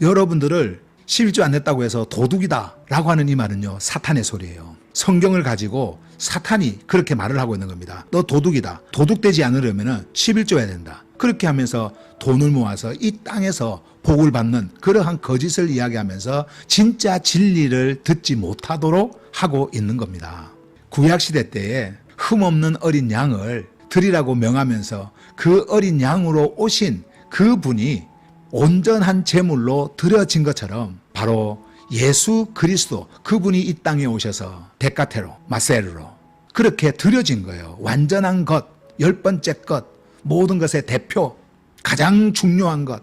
여러분들을 11조 안 냈다고 해서 도둑이다 라고 하는 이 말은요 사탄의 소리예요. 성경을 가지고 사탄이 그렇게 말을 하고 있는 겁니다. 너 도둑이다. 도둑되지 않으려면 11조 해야 된다. 그렇게 하면서 돈을 모아서 이 땅에서 복을 받는 그러한 거짓을 이야기하면서 진짜 진리를 듣지 못하도록 하고 있는 겁니다. 구약시대 때에 흠없는 어린 양을 드리라고 명하면서 그 어린 양으로 오신 그 분이 온전한 제물로 드려진 것처럼 바로 예수 그리스도 그분이 이 땅에 오셔서 데카테로 마세르로 그렇게 드려진 거예요. 완전한 것, 열 번째 것, 모든 것의 대표, 가장 중요한 것,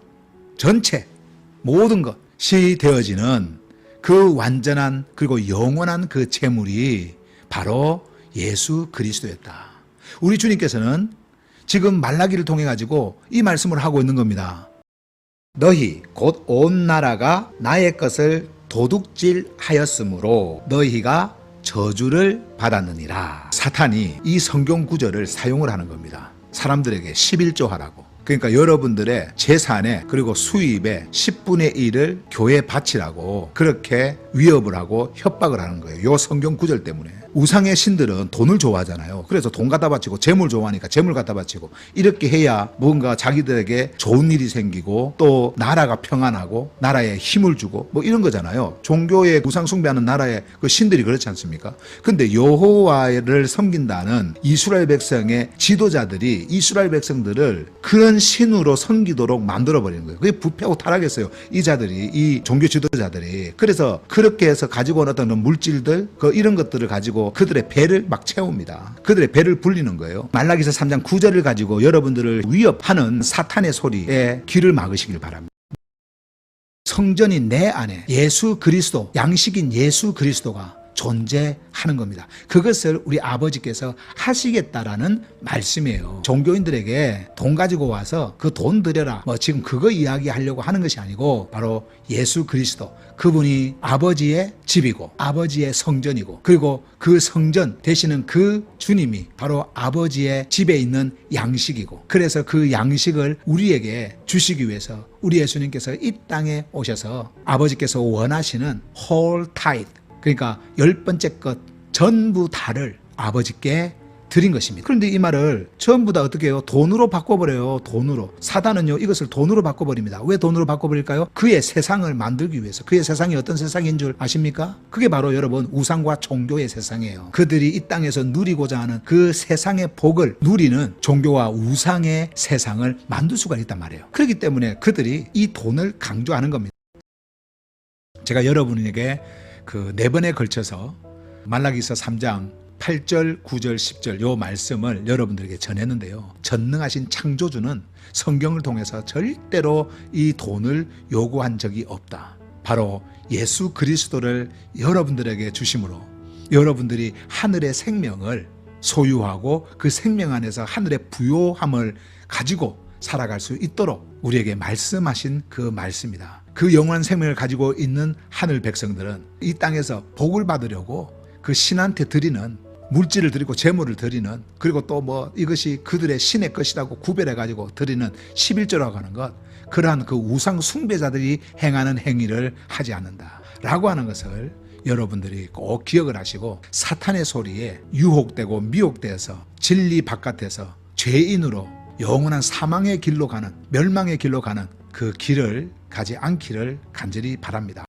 전체 모든 것이 되어지는 그 완전한 그리고 영원한 그 제물이 바로 예수 그리스도였다. 우리 주님께서는 지금 말라기를 통해 가지고 이 말씀을 하고 있는 겁니다. 너희 곧 온 나라가 나의 것을 도둑질 하였으므로 너희가 저주를 받았느니라. 사탄이 이 성경 구절을 사용을 하는 겁니다. 사람들에게 11조 하라고. 그러니까 여러분들의 재산에 그리고 수입의 10분의 1을 교회 바치라고 그렇게 위협을 하고 협박을 하는 거예요. 요 성경 구절 때문에. 우상의 신들은 돈을 좋아하잖아요. 그래서 돈 갖다 바치고 재물 좋아하니까 재물 갖다 바치고 이렇게 해야 뭔가 자기들에게 좋은 일이 생기고 또 나라가 평안하고 나라에 힘을 주고 뭐 이런 거잖아요. 종교의 우상 숭배하는 나라의 그 신들이 그렇지 않습니까? 근데 여호와를 섬긴다는 이스라엘 백성의 지도자들이 이스라엘 백성들을 그런 신으로 섬기도록 만들어 버리는 거예요. 그게 부패하고 타락했어요. 이 자들이 이 종교 지도자들이 그래서 그렇게 해서 가지고 온 어떤 물질들 그 이런 것들을 가지고 그들의 배를 막 채웁니다. 그들의 배를 불리는 거예요. 말라기서 3장 9절을 가지고 여러분들을 위협하는 사탄의 소리에 귀를 막으시길 바랍니다. 성전인 내 안에 예수 그리스도, 양식인 예수 그리스도가 존재하는 겁니다. 그것을 우리 아버지께서 하시겠다라는 말씀이에요. 종교인들에게 돈 가지고 와서 그 돈 드려라. 뭐 지금 그거 이야기하려고 하는 것이 아니고 바로 예수 그리스도. 그분이 아버지의 집이고 아버지의 성전이고 그리고 그 성전 되시는 그 주님이 바로 아버지의 집에 있는 양식이고 그래서 그 양식을 우리에게 주시기 위해서 우리 예수님께서 이 땅에 오셔서 아버지께서 원하시는 whole tithe 그러니까 열 번째 것 전부 다를 아버지께 드린 것입니다. 그런데 이 말을 전부 다 어떻게 해요? 돈으로 바꿔버려요. 돈으로. 사단은요, 이것을 돈으로 바꿔버립니다. 왜 돈으로 바꿔버릴까요? 그의 세상을 만들기 위해서. 그의 세상이 어떤 세상인 줄 아십니까? 그게 바로 여러분, 우상과 종교의 세상이에요. 그들이 이 땅에서 누리고자 하는 그 세상의 복을 누리는 종교와 우상의 세상을 만들 수가 있단 말이에요. 그렇기 때문에 그들이 이 돈을 강조하는 겁니다. 제가 여러분에게 그 네 번에 걸쳐서 말라기서 3장 8절, 9절, 10절 요 말씀을 여러분들에게 전했는데요. 전능하신 창조주는 성경을 통해서 절대로 이 돈을 요구한 적이 없다. 바로 예수 그리스도를 여러분들에게 주심으로 여러분들이 하늘의 생명을 소유하고 그 생명 안에서 하늘의 부요함을 가지고 살아갈 수 있도록 우리에게 말씀하신 그 말씀이다. 그 영원한 생명을 가지고 있는 하늘 백성들은 이 땅에서 복을 받으려고 그 신한테 드리는 물질을 드리고 재물을 드리는 그리고 또 뭐 이것이 그들의 신의 것이라고 구별해 가지고 드리는 11조라고 하는 것 그러한 그 우상 숭배자들이 행하는 행위를 하지 않는다라고 하는 것을 여러분들이 꼭 기억을 하시고 사탄의 소리에 유혹되고 미혹되어서 진리 바깥에서 죄인으로 영원한 사망의 길로 가는 멸망의 길로 가는 그 길을 가지 않기를 간절히 바랍니다.